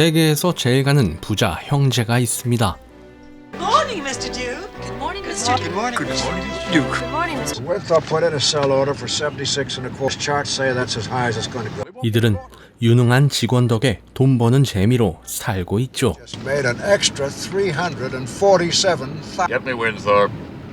세계에서 제일 가는 부자 형제가 있습니다. Morning, Mr. Duke. Good morning, Mr. Duke. Good morning, Duke. Good morning, Mr. Winthrop put in a sell order for 76 and a quarter. Charts say that's as high as it's going to go. 이들은 유능한 직원 덕에 돈 버는 재미로 살고 있죠. Just made an extra 347,000. Get me Winthorpe.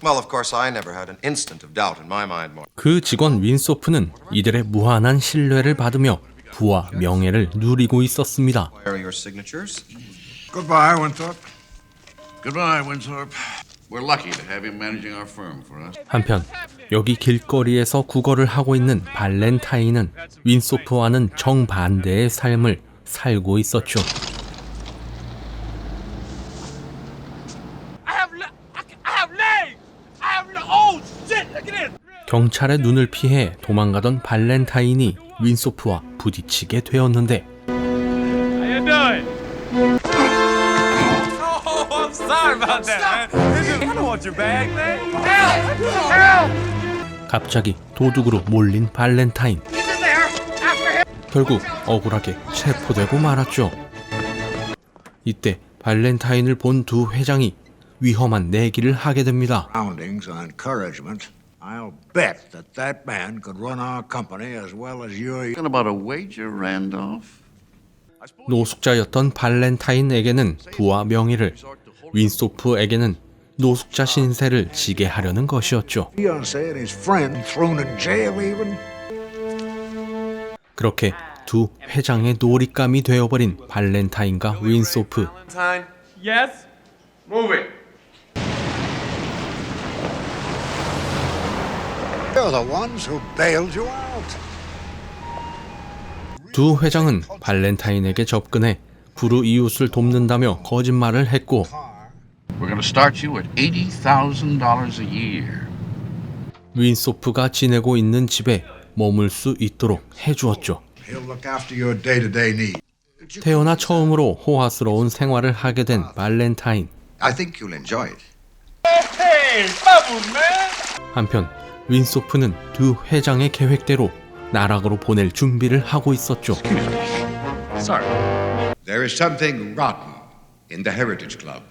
Well, of course, I never had an instant of doubt in my mind, Mark. 그 직원 윈소프는 이들의 무한한 신뢰를 받으며 부와 명예를 누리고 있었습니다. Where are your signatures? Goodbye, Winthrop. Goodbye, Winthorpe. We're lucky to have you managing our firm for us. 한편 여기 길거리에서 구걸을 하고 있는 발렌타인은 윈소프와는 정반대의 삶을 살고 있었죠. Oh. 경찰의 눈을 피해 도망가던 발렌타인이 윈소프와 부딪히게 되었는데? Oh! 갑자기 도둑으로 몰린 발렌타인. 결국 억울하게 체포되고 말았죠. 이때 발렌타인을 본 두 회장이 위험한 내기를 하게 됩니다. I'll bet that that man could run our company as well as you. Talking about a wager, Randolph? 노숙자였던 발렌타인에게는 부와 명예를, 윈소프에게는 노숙자 신세를 지게 하려는 것이었죠. Beyonce and his friend thrown in jail even. 그렇게 두 회장의 놀잇감이 되어버린 발렌타인과 윈소프. Valentine. Yes. Move it. They're the ones who bailed you out. 두 회장은 발렌타인에게 접근해 부르 이웃을 돕는다며 거짓말을 했고 We're going to start you at $80,000 a year. 윈소프가 지내고 있는 집에 머물 수 있도록 해주었죠. He'll look after your day-to-day needs. 태어나 처음으로 호화스러운 생활을 하게 된 발렌타인. I think you'll enjoy it. Hey, bubbles, man. 한편 윈소프는 두 회장의 계획대로 나락으로 보낼 준비를 하고 있었죠. Sorry. There is something rotten in the Heritage Club.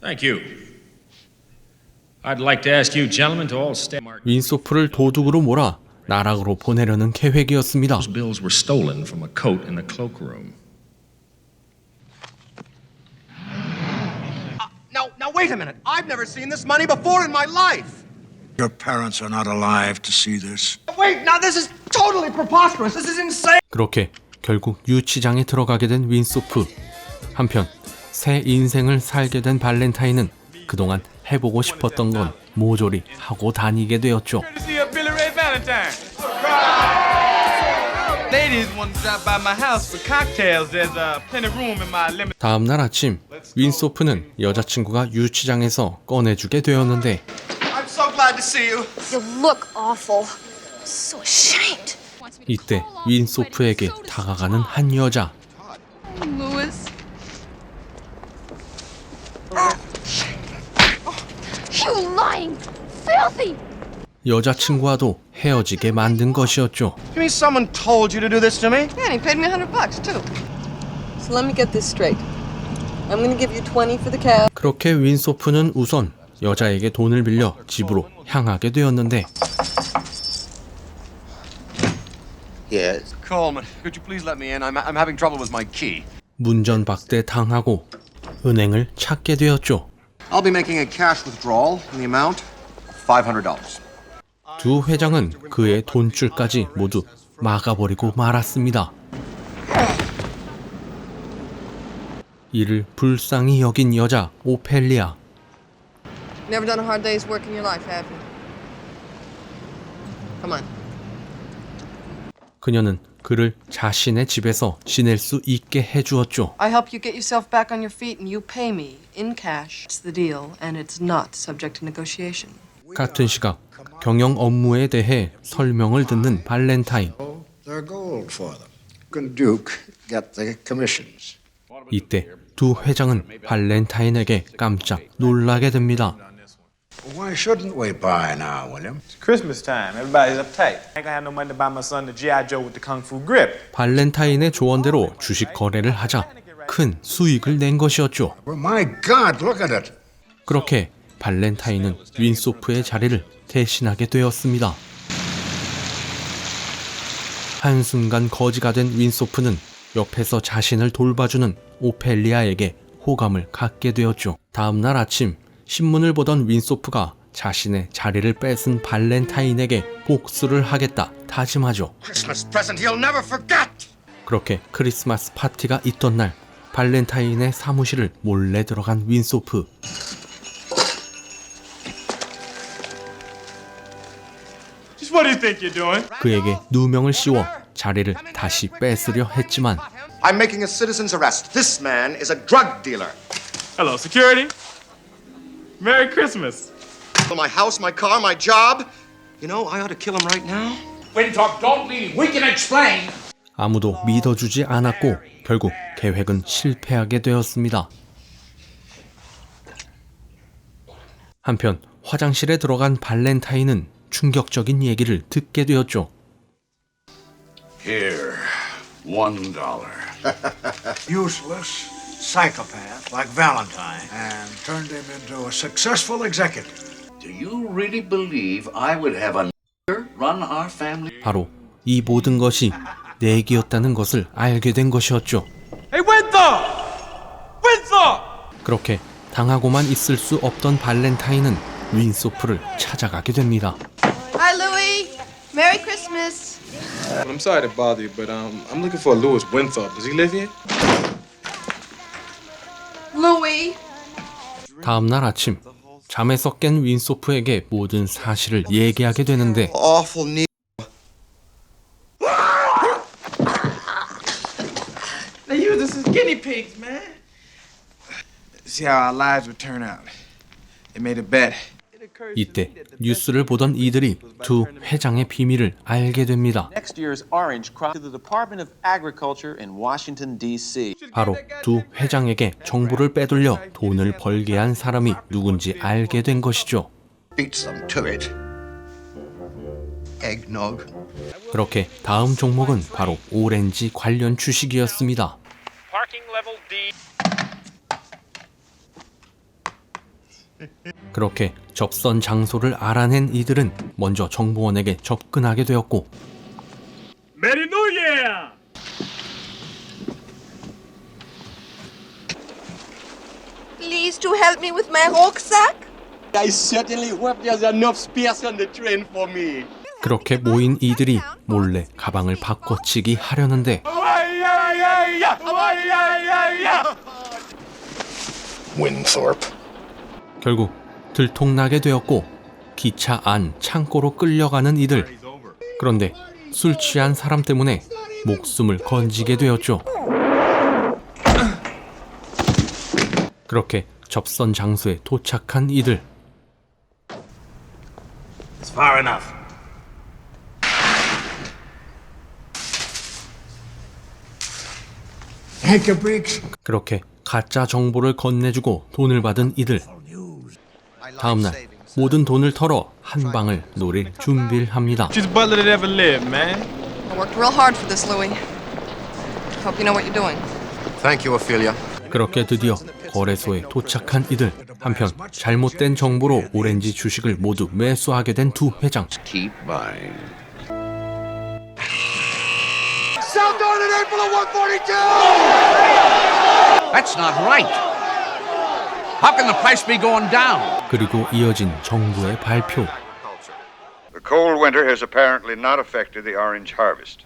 Thank you. I'd like to ask you gentlemen to all stand. 윈소프를 도둑으로 몰아 나락으로 보내려는 계획이었습니다. Those bills were stolen from a coat in the cloakroom. Now, now, wait a minute. I've never seen this money before in my life. Your parents are not alive to see this. Wait, now this is totally preposterous. This is insane. 그렇게 결국 유치장에 들어가게 된 윈소프. 한편 새 인생을 살게 된 발렌타인은 그동안 해보고 싶었던 건 모조리 하고 다니게 되었죠. Courtesy of Billy Ray Valentine. Ladies want to drop by my house for cocktails. There's uh, plenty of room in my limited. 다음 날 아침 윈소프는 여자친구가 유치장에서 꺼내주게 되었는데 glad to see you. You look awful. So ashamed. 이때 윈소프에게 다가가는 한 여자. Louis. You lying, filthy. 여자친구와도 헤어지게 만든 것이었죠. You mean someone told you to do this to me? Yeah, and he paid me a hundred bucks too. So let me get this straight. I'm gonna give you twenty for the cab. 그렇게 윈소프는 우선 여자에게 돈을 빌려 집으로 향하게 되었는데 Yes. Coleman, could you please let me in? I'm, I'm having trouble with my key. 문전 박대 당하고 은행을 찾게 되었죠. I'll be making a cash withdrawal in the amount $500. 두 회장은 그의 돈줄까지 모두 막아버리고 말았습니다. 이를 불쌍히 여긴 여자 오펠리아. Never done a hard day's work in your life, have you? Come on. 그녀는 그를 자신의 집에서 지낼 수 있게 해주었죠. I help you get yourself back on your feet, and you pay me in cash. It's the deal, and it's not subject to negotiation. 같은 시각 경영 업무에 대해 설명을 듣는 발렌타인. They're gold for them. Can Duke get the commissions? 이때 두 회장은 발렌타인에게 깜짝 놀라게 됩니다. Why shouldn't we buy now, William? It's Christmas time. Everybody's uptight. I ain't gonna have no money to buy my son the GI Joe with the kung fu grip. 발렌타인의 조언대로 주식 거래를 하자 큰 수익을 낸 것이었죠. Well, my God, look at it. 그렇게 발렌타인은 윈소프의 자리를 대신하게 되었습니다. 한순간 거지가 된 윈소프는 옆에서 자신을 돌봐주는 오펠리아에게 호감을 갖게 되었죠. 다음날 아침 신문을 보던 윈소프가 자신의 자리를 뺏은 발렌타인에게 복수를 하겠다 다짐하죠. Christmas present he'll never forget! 그렇게 크리스마스 파티가 있던 날 발렌타인의 사무실을 몰래 들어간 윈소프 Just what do you think you're doing? 그에게 누명을 씌워 자리를 다시 뺏으려 했지만 I'm making a citizen's arrest. This man is a drug dealer. Hello, security. Merry Christmas. My house, my car, my job. You know, I ought to kill him right now. Winthrop, don't leave. We can explain. 아무도 믿어주지 않았고 결국 계획은 실패하게 되었습니다. 한편 화장실에 들어간 발렌타인은 충격적인 얘기를 듣게 되었죠. Here, one dollar. Useless psychopath like Valentine and turned him into a successful executive. Do you really believe I would have a run our family? 바로 이 모든 것이 내기였다는 것을 알게 된 것이었죠. Hey, Winthrop! Winthrop! 그렇게 당하고만 있을 수 없던 발렌타인은 윈소프를 찾아가게 됩니다. Hi, Louie. Merry Christmas. I'm sorry to bother you, but um, I'm looking for Louis Winthrop. Does he live here? 다음 날 아침 잠에서 깬 윈소프에게 모든 사실을 얘기하게 되는데 Awful need. They use us as guinea pigs, man. See how our lives would turn out. They made a bet. 이때 뉴스를 보던 이들이 두 회장의 비밀을 알게 됩니다. Next year's orange crop to the Department of Agriculture in Washington, D.C. 바로 두 회장에게 정보를 빼돌려 돈을 벌게 한 사람이 누군지 알게 된 것이죠. Beats them to it. Eggnog. 그렇게 다음 종목은 바로 오렌지 관련 주식이었습니다. 그렇게 접선 장소를 알아낸 이들은 먼저 정보원에게 접근하게 되었고 Merry New Year! Please to help me with my rucksack? I certainly hope there's enough space on the train for me. 그렇게 모인 이들이 몰래 가방을 바꿔치기 하려는데 Winthorpe. 결국 들통나게 되었고 기차 안 창고로 끌려가는 이들. 그런데 술 취한 사람 때문에 목숨을 건지게 되었죠. 그렇게 접선 장소에 도착한 이들. 그렇게 가짜 정보를 건네주고 돈을 받은 이들. 다음 날 모든 돈을 털어 한 방을 노릴 준비를 합니다. She's butler that ever lived, man. I worked real hard for this, Louie. Hope you know what you're doing. Thank you, Ophelia. 그렇게 드디어 거래소에 도착한 이들. 한편 잘못된 정보로 오렌지 주식을 모두 매수하게 된 두 회장. Keep buying. South on an April of 142! That's not right. How can the price be going down? 그리고 이어진 정부의 발표. The cold winter has apparently not affected the orange harvest.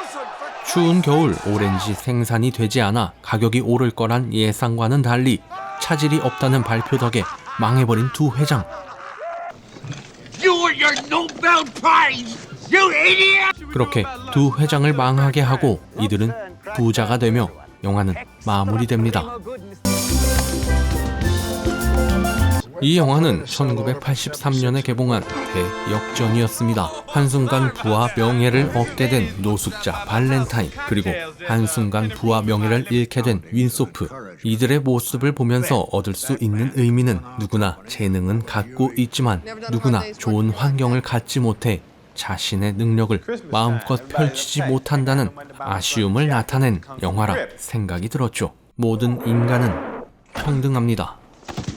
추운 겨울 오렌지 생산이 되지 않아 가격이 오를 거란 예상과는 달리 차질이 없다는 발표 덕에 망해버린 두 회장. You and your Nobel Prize! You idiot! 그렇게 두 회장을 망하게 하고 이들은 부자가 되며 영화는 마무리됩니다. 이 영화는 1983년에 개봉한 대역전이었습니다. 한순간 부와 명예를 얻게 된 노숙자 발렌타인, 그리고 한순간 부와 명예를 잃게 된 윈소프. 이들의 모습을 보면서 얻을 수 있는 의미는 누구나 재능은 갖고 있지만 누구나 좋은 환경을 갖지 못해 자신의 능력을 마음껏 펼치지 못한다는 아쉬움을 나타낸 영화라 생각이 들었죠. 모든 인간은 평등합니다.